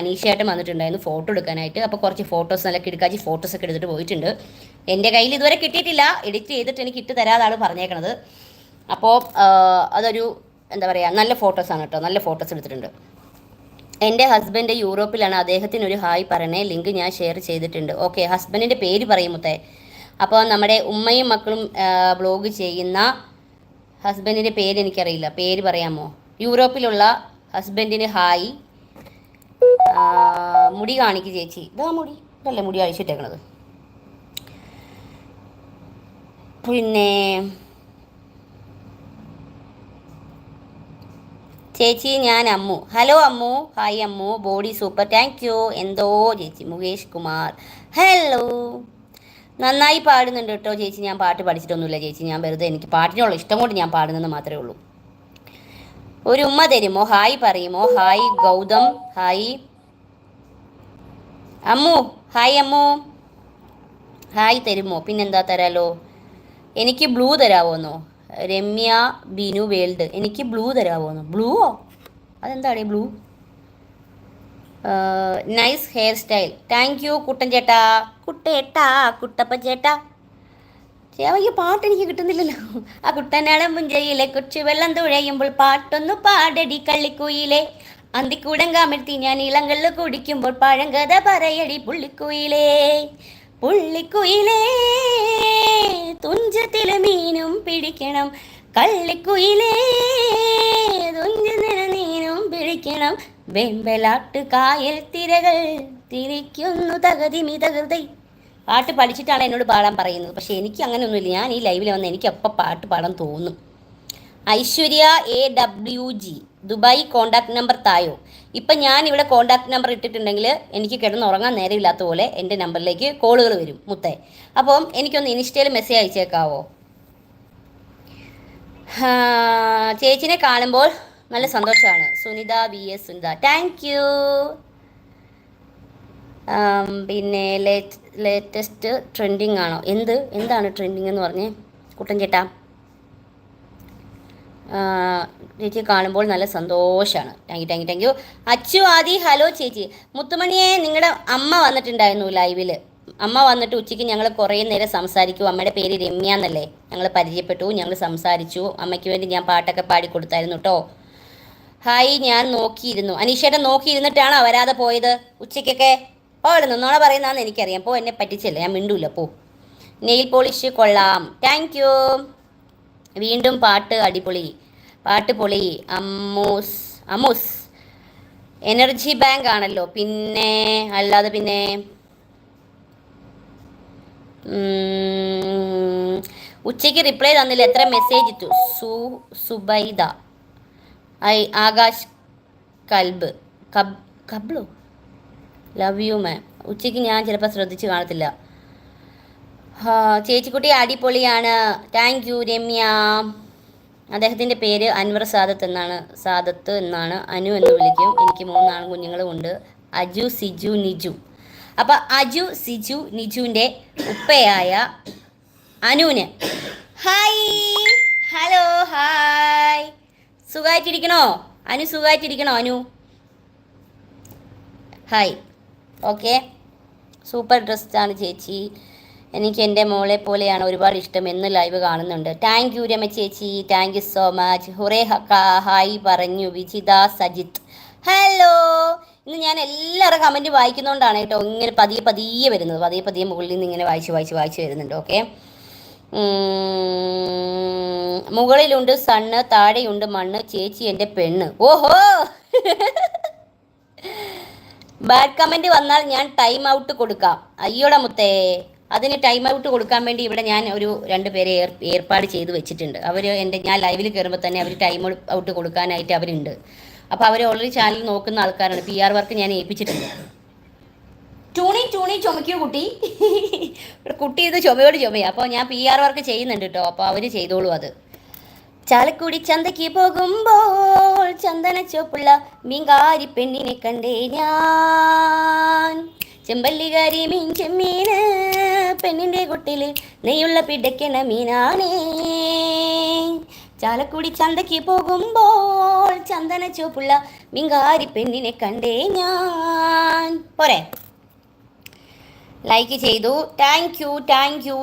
അനീഷയായിട്ടും വന്നിട്ടുണ്ടായിരുന്നു ഫോട്ടോ എടുക്കാനായിട്ട്. അപ്പോൾ കുറച്ച് ഫോട്ടോസ് നല്ല കിടക്കാച്ചി ഫോട്ടോസ് ഒക്കെ എടുത്തിട്ട് പോയിട്ടുണ്ട്. എന്റെ കയ്യിൽ ഇതുവരെ കിട്ടിയിട്ടില്ല. എഡിറ്റ് ചെയ്തിട്ട് എനിക്ക് ഇട്ട് തരാതാണ് പറഞ്ഞേക്കണത്. അപ്പോൾ അതൊരു എന്താ പറയുക നല്ല ഫോട്ടോസാണ് കേട്ടോ നല്ല ഫോട്ടോസ് എടുത്തിട്ടുണ്ട്. എന്റെ ഹസ്ബൻഡ് യൂറോപ്പിലാണ്. അദ്ദേഹത്തിന് ഒരു ഹായ് പറയണേ. ലിങ്ക് ഞാൻ ഷെയർ ചെയ്തിട്ടുണ്ട്. ഓക്കെ ഹസ്ബൻഡിന്റെ പേര് പറയും മുത്തേ. അപ്പോൾ നമ്മുടെ ഉമ്മയും മക്കളും ബ്ലോഗ് ചെയ്യുന്ന ഹസ്ബൻഡിന്റെ പേര് എനിക്കറിയില്ല. പേര് പറയാമോ? യൂറോപ്പിലുള്ള ഹസ്ബൻഡിന് ഹായ്. മുടി കാണിക്ക് ചേച്ചി. ഇതാ മുടി. ഇതല്ലേ മുടി അഴിച്ചിട്ടേക്കണത്. പിന്നെ ചേച്ചി ഞാൻ Ammu. Hello Ammu. Hi Ammu. Body super thank you എന്തോ ചേച്ചി മുകേഷ് കുമാർ. ഹലോ നന്നായി പാടുന്നുണ്ട് കേട്ടോ ചേച്ചി. ഞാൻ പാട്ട് പഠിച്ചിട്ടൊന്നുമില്ല ചേച്ചി. ഞാൻ വെറുതെ എനിക്ക് പാട്ടിനുള്ള ഇഷ്ടം കൊണ്ട് ഞാൻ പാടുന്നെന്ന് മാത്രമേ ഉള്ളൂ. ഒരു ഉമ്മ തരുമോ? ഹായ് പറയുമോ? Hi Gautam. Hi Ammu hi Ammu. Hi തരുമോ? പിന്നെന്താ തരാലോ? എനിക്ക് ബ്ലൂ തരാവോന്നോ? രമ്യ ബിനു വേൾഡ്. എനിക്ക് ബ്ലൂ തരാവോന്നോ? ബ്ലൂവോ അതെന്താടേ blue? Nice hairstyle. Thank you Kuttan ചേട്ടാ. കുട്ടേട്ടാ കുട്ടപ്പ ചേട്ടാ. ചേവയ്യ പാട്ട് എനിക്ക് കിട്ടുന്നില്ലല്ലോ. ആ കുട്ടനാടൻ പുഞ്ചയിലെ കൊച്ചു വെള്ളം തുഴയുമ്പോൾ പാട്ടൊന്നു പാടടി കള്ളിക്കുയിലെ. അന്തിക്കൂടം കാമഴ്ത്തി ഞാൻ ഇളങ്കൾ കുടിക്കുമ്പോൾ പഴങ്കഥ പറയടി പുള്ളിക്കുയിലേ പുള്ളിക്കുയിലേ. തുഞ്ചത്തിൽ മീനും പിടിക്കണം കള്ളിക്കുയിലേ. തുഞ്ചത്തിന് മീനും പിടിക്കണം വെമ്പലാട്ട് കായൽ തിരകൾ തിരിക്കുന്നു തകതി മിതകൃതൈ. പാട്ട് പഠിച്ചിട്ടാണ് എന്നോട് പാടാൻ പറയുന്നത്. പക്ഷെ എനിക്ക് അങ്ങനെയൊന്നുമില്ല ഞാൻ ഈ ലൈവിൽ വന്ന് എനിക്ക് അപ്പം പാട്ട് പാടാൻ തോന്നും. Aishwarya A W G Dubai contact number തായോ? ഇപ്പം ഞാൻ ഇവിടെ കോണ്ടാക്ട് നമ്പർ ഇട്ടിട്ടുണ്ടെങ്കിൽ എനിക്ക് കിടന്ന് ഉറങ്ങാൻ നേരമില്ലാത്ത പോലെ എന്റെ നമ്പറിലേക്ക് കോളുകൾ വരും മുത്തേ. അപ്പം എനിക്കൊന്ന് ഇൻസ്റ്റയിൽ മെസ്സേജ് അയച്ചേക്കാവോ? ചേച്ചിനെ കാണുമ്പോൾ നല്ല സന്തോഷമാണ്. Sunitha V S Sunitha. Thank you പിന്നെ ലേറ്റസ്റ്റ് ട്രെൻഡിങ് ആണോ? എന്ത്? എന്താണ് ട്രെൻഡിങ് എന്ന് പറഞ്ഞേ കുട്ടൻ ചേട്ടാ ചേച്ചി കാണുമ്പോൾ നല്ല സന്തോഷമാണ് thank you thank you thank you Achu Adi hello ചേച്ചി. മുത്തുമണിയെ നിങ്ങളുടെ അമ്മ വന്നിട്ടുണ്ടായിരുന്നു ലൈവിൽ അമ്മ വന്നിട്ട് ഉച്ചയ്ക്ക് ഞങ്ങൾ കുറേ നേരം സംസാരിക്കും അമ്മയുടെ പേര് രമ്യ എന്നല്ലേ? ഞങ്ങൾ പരിചയപ്പെട്ടു ഞങ്ങൾ സംസാരിച്ചു. അമ്മയ്ക്ക് വേണ്ടി ഞാൻ പാട്ടൊക്കെ പാടി കൊടുത്തായിരുന്നു കേട്ടോ ഹായ് ഞാൻ നോക്കിയിരുന്നു. അനീഷേട്ടൻ നോക്കിയിരുന്നിട്ടാണോ വരാതെ പോയത്? ഉച്ചയ്ക്കൊക്കെ ഓടെ നിന്നോളെ പറയുന്നതെന്ന് എനിക്കറിയാം. പോ എന്നെ പറ്റിച്ചല്ലേ? ഞാൻ മിണ്ടൂല. പോ. നെയിൽ പോളിഷ് കൊള്ളാം. താങ്ക് യു വീണ്ടും പാട്ട് അടിപൊളി. പാട്ട് പൊളി. അമ്മൂസ് അമൂസ് എനർജി ബാങ്ക് ആണല്ലോ. പിന്നെ അല്ലാതെ പിന്നെ ഉച്ചയ്ക്ക് റിപ്ലൈ തന്നില്ല. എത്ര മെസ്സേജ് ഇട്ടു? സു സുബൈദ. ഐ ആകാശ് കൽബ്. കബ് കബ്ലോ? ലവ് യു മാം ഉച്ചയ്ക്ക് ഞാൻ ചിലപ്പോൾ ശ്രദ്ധിച്ച് കാണത്തില്ല. ചേച്ചിക്കുട്ടി അടിപൊളിയാണ്. Thank you Ramya. അദ്ദേഹത്തിന്റെ പേര് അൻവർ സാദത്ത് എന്നാണ്. സാദത്ത് എന്നാണ്. അനു എന്ന് വിളിക്കും. എനിക്ക് മൂന്നാണ് കുഞ്ഞുങ്ങളും ഉണ്ട്. അജു സിജു നിജു. അപ്പോൾ അജു സിജു നിജുവിന്റെ ഉപ്പയായ അനുവിന്. ഹായ് ഹലോ ഹായ് സുഖമായിട്ടിരിക്കണോ അനു സുഖമായിട്ടിരിക്കണോ അനു? ഹായ് ഓക്കെ സൂപ്പർ ഡ്രസ്സാണ് ചേച്ചി. എനിക്ക് എന്റെ മോളെ പോലെയാണ് ഒരുപാട് ഇഷ്ടം എന്ന് ലൈവ് കാണുന്നുണ്ട്. താങ്ക് യു രമ ചേച്ചി. Thank you so much hurray hi പറഞ്ഞു. വിജിത സജിത്ത് ഹലോ ഇന്ന് ഞാൻ എല്ലാവരും കമന്റ് വായിക്കുന്നതുകൊണ്ടാണ് കേട്ടോ ഇങ്ങനെ പതിയെ പതിയെ വരുന്നത്. പതിയെ പതിയെ മുകളിൽ നിന്ന് ഇങ്ങനെ വായിച്ച് വായിച്ച് വായിച്ച് വരുന്നുണ്ട്. ഓക്കെ മുകളിലുണ്ട് സണ്ണ് താഴെയുണ്ട് മണ്ണ്. ചേച്ചി എന്റെ പെണ്ണ്. ഓഹോ! ബാഡ് കമന്റ് വന്നാൽ ഞാൻ ടൈം ഔട്ട് കൊടുക്കാം. അയ്യോടെ മുത്തേ. അതിന് ടൈം ഔട്ട് കൊടുക്കാൻ വേണ്ടി ഇവിടെ ഞാൻ ഒരു രണ്ട് പേരെ ഏർപ്പാട് ചെയ്ത് വെച്ചിട്ടുണ്ട്. അവർ എന്റെ ഞാൻ ലൈവിൽ കയറുമ്പോൾ തന്നെ അവർ ടൈം ഔട്ട് കൊടുക്കാനായിട്ട് അവരുണ്ട്. അപ്പോൾ അവർ ഓൾറെഡി ചാനൽ നോക്കുന്ന ആൾക്കാരാണ്. പി ആർ വർക്ക് ഞാൻ ഏൽപ്പിച്ചിട്ടുണ്ട്. ടൂണി ടൂണി ചുമക്കൂ കുട്ടി. കുട്ടി ഇത് ചുമയോട് ചുമയാ. അപ്പോൾ ഞാൻ പി ആർ വർക്ക് ചെയ്യുന്നുണ്ട് കേട്ടോ അപ്പോൾ അവർ ചെയ്തോളൂ അത്. ചാലക്കുടി ചന്തയ്ക്ക് പോകുമ്പോൾ ചന്ദന ചോപ്പുള്ള മീങ്കാരി പെണ്ണിനെ കണ്ടേ ഞാൻ. ചെമ്പല്ലികാരി മീൻ ചെമ്മീന് പെണ്ണിന്റെ കൊട്ടിൽ നെയ്യുള്ള പിടയ്ക്കണ മീനാണേ. ചാലക്കുടി ചന്തയ്ക്ക് പോകുമ്പോൾ ചന്ദന ചോപ്പുള്ള മിങ്കാരി പെണ്ണിനെ കണ്ടേ ഞാൻ. പോരെ. ലൈക്ക് ചെയ്തു. Thank you thank U